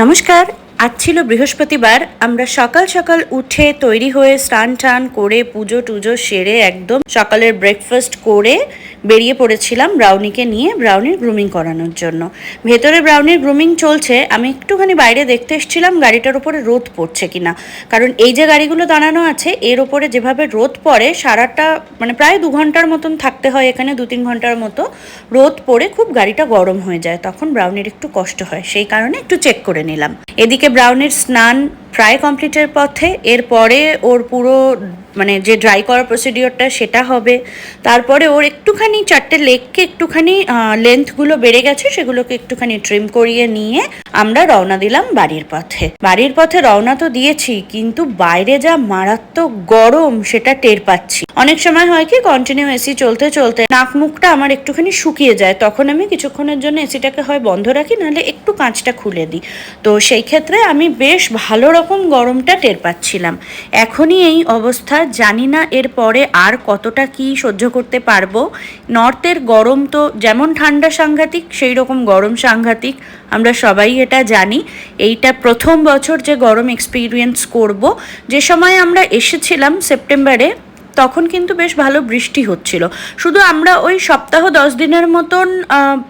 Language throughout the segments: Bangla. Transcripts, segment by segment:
নমস্কার আজ ছিল বৃহস্পতিবার। আমরা সকাল সকাল উঠে তৈরি হয়ে স্নান টান করে পুজো টুজো সেরে একদম সকালের ব্রেকফাস্ট করে বেরিয়ে পড়েছিলাম ব্রাউনিকে নিয়ে ব্রাউনির গ্রুমিং করানোর জন্য। ভেতরে ব্রাউনির গ্রুমিং চলছে। আমি একটুখানি বাইরে দেখতে এসেছিলাম গাড়িটার উপরে রোদ পড়ছে কিনা। কারণ এই যে গাড়িগুলো দাঁড়ানো আছে, এর ওপরে যেভাবে রোদ পড়ে, সারাটা মানে প্রায় দু ঘণ্টার মতন থাকতে হয় এখানে, দু তিন ঘণ্টার মতো রোদ পড়ে খুব গাড়িটা গরম হয়ে যায়। তখন ব্রাউনির একটু কষ্ট হয়, সেই কারণে একটু চেক করে নিলাম। এদিকে ব্রাউনির স্নান প্রায় কমপ্লিটের পথে এরপরে ওর পুরো মানে যে ড্রাই করার প্রসিডিওরটা সেটা হবে। তারপরে ওর একটুখানি চারটে লেগকে একটুখানি লেন্থগুলো বেড়ে গেছে, সেগুলোকে একটুখানি ট্রিম করিয়ে নিয়ে আমরা রওনা দিলাম বাড়ির পথে। বাড়ির পথে রওনা তো দিয়েছি, কিন্তু বাইরে যা মারাত্মক গরম সেটা টের পাচ্ছি। অনেক সময় হয় কি কন্টিনিউ এসি চলতে চলতে নাক মুখটা আমার একটুখানি শুকিয়ে যায়। তখন আমি কিছুক্ষণের জন্য এসিটাকে হয় বন্ধ রাখি, নাহলে একটু কাঁচটা খুলে দিই। তো সেই ক্ষেত্রে আমি বেশ ভালো রকম গরমটা টের পাচ্ছিলাম। এখনই এই অবস্থা জানি না এর পরে আর কতটা কি সহ্য করতে পারব। নর্থের গরম তো যেমন ঠান্ডা সাংঘাতিক, সেই রকম গরম সাংঘাতিক। আমরা সবাই এটা জানি। এইটা প্রথম বছর যে গরম এক্সপিরিয়েন্স করব। যে সময় আমরা এসেছিলাম সেপ্টেম্বরে তখন কিন্তু বেশ ভালো বৃষ্টি হচ্ছিল। শুধু আমরা ওই সপ্তাহ দশ দিনের মতন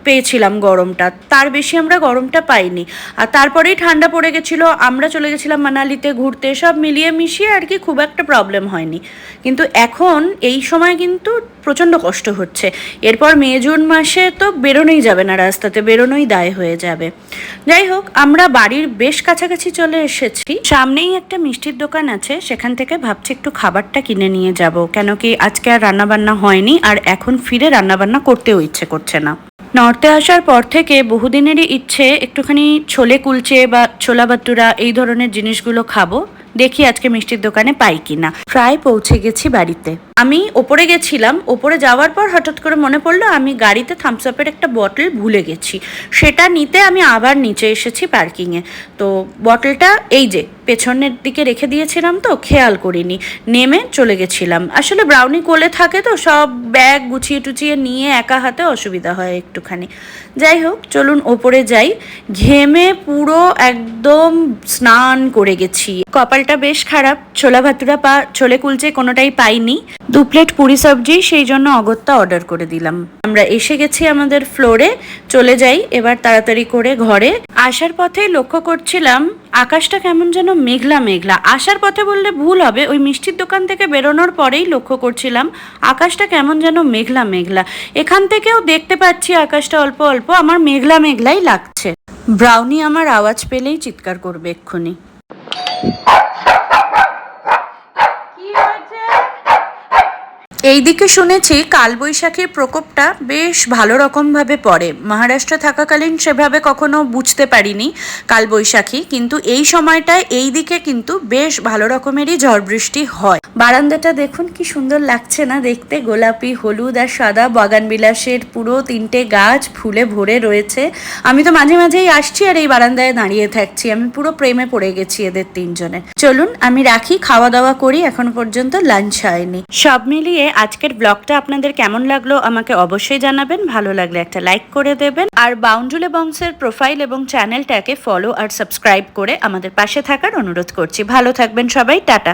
পেয়েছিলাম গরমটা। তার বেশি আমরা গরমটা পাইনি। আর তারপরেই ঠান্ডা পড়ে গেছিল, আমরা চলে গেছিলাম মানালিতে ঘুরতে। সব মিলিয়ে মিশিয়ে আর কি খুব একটা প্রবলেম হয়নি। কিন্তু এখন এই সময় কিন্তু প্রচণ্ড কষ্ট হচ্ছে। এরপর মে, জুন মাসে তো বেরোনোই যাবে না রাস্তাতে, বেরোনোই দায় হয়ে যাবে। যাই হোক, আমরা বাড়ির বেশ কাছাকাছি চলে এসেছি। সামনেই একটা মিষ্টির দোকান আছে, সেখান থেকে ভাবছি একটু খাবারটা কিনে নিয়ে যাব। কেন কি আজকে আর রান্নাবান্না হয়নি আর এখন ফিরে রান্নাবান্না করতেও ইচ্ছে করছে না। নর্থে আসার পর থেকে বহুদিনেরই ইচ্ছে একটুখানি ছোলে কুলচে বা ছোলা বাতুরা এই ধরনের জিনিসগুলো খাব, দেখি আজকে মিষ্টির দোকানে পাই কিনা। প্রায় পৌঁছে গেছি বাড়িতে। আমি ওপরে গেছিলাম, ওপরে যাওয়ার পর হঠাৎ করে মনে পড়ল আমি গাড়িতে থামস আপের একটা বটল ভুলে গেছি। সেটা নিতে আমি আবার নিচে এসেছি পার্কিংয়ে তো বটলটা এই যে, পেছনের দিকে রেখে দিয়েছিলাম তো, খেয়াল করিনি। নেমে চলে গেছিলাম। আসলে ব্রাউনি কোলে থাকে তো, সব ব্যাগ গুছিয়ে টুচিয়ে নিয়ে একা হাতে অসুবিধা হয় একটুখানি। যাই হোক, চলুন ওপরে যাই। ঘেমে পুরো একদম স্নান করে গেছি। কপালটা বেশ খারাপ, ছোলা ভাতুরা পা, ছোলে কুলচে কোনোটাই পাইনি। দু প্লেট পুরি সবজি, সেই জন্য অগত্যা অর্ডার করে দিলাম। আমরা এসে গেছি আমাদের ফ্লোরে, চলে যাই এবার তাড়াতাড়ি করে ঘরে। আসার পথে লক্ষ্য করছিলাম, আকাশটা কেমন যেন মেঘলা মেঘলা। আসার পথে বললে ভুল হবে, ওই মিষ্টির দোকান থেকে বেরোনোর পরেই লক্ষ্য করছিলাম, আকাশটা কেমন যেন মেঘলা মেঘলা। এখান থেকেও দেখতে পাচ্ছি আকাশটা অল্প অল্প, আমার মেঘলা মেঘলাই লাগছে। ব্রাউনি আমার আওয়াজ পেলেই চিৎকার করবে এক্ষুনি। এইদিকে শুনেছি কালবৈশাখীর প্রকোপটা বেশ ভালো রকমভাবে পড়ে। মহারাষ্ট্রে থাকাকালীন সেভাবে কখনো বুঝতে পারিনি কালবৈশাখী, কিন্তু এই সময়টায় এই দিকে কিন্তু বেশ ভালো রকমেরই ঝড় বৃষ্টি হয়। বারান্দাটা দেখুন, কি সুন্দর লাগছে না দেখতে। গোলাপি, হলুদ আর সাদা বাগান বিলাসের পুরো তিনটে গাছ ফুলে ভরে রয়েছে। আমি তো মাঝে মাঝেই আসছি আর এই বারান্দায় দাঁড়িয়ে থাকছি। আমি পুরো প্রেমে পড়ে গেছি এদের তিনজনের। চলুন, আমি রাখি, খাওয়া দাওয়া করি, এখনও পর্যন্ত লাঞ্চ হয়নি। সব মিলিয়ে আজকের ব্লগটা আপনাদের কেমন লাগল আমাকে অবশ্যই জানাবেন। ভালো লাগলে একটা লাইক করে দেবেন। আর বাউন্ডুলে বংশের প্রোফাইল এবং চ্যানেলটাকে ফলো আর সাবস্ক্রাইব করে আমাদের পাশে থাকার অনুরোধ করছি। ভালো থাকবেন সবাই, টাটা।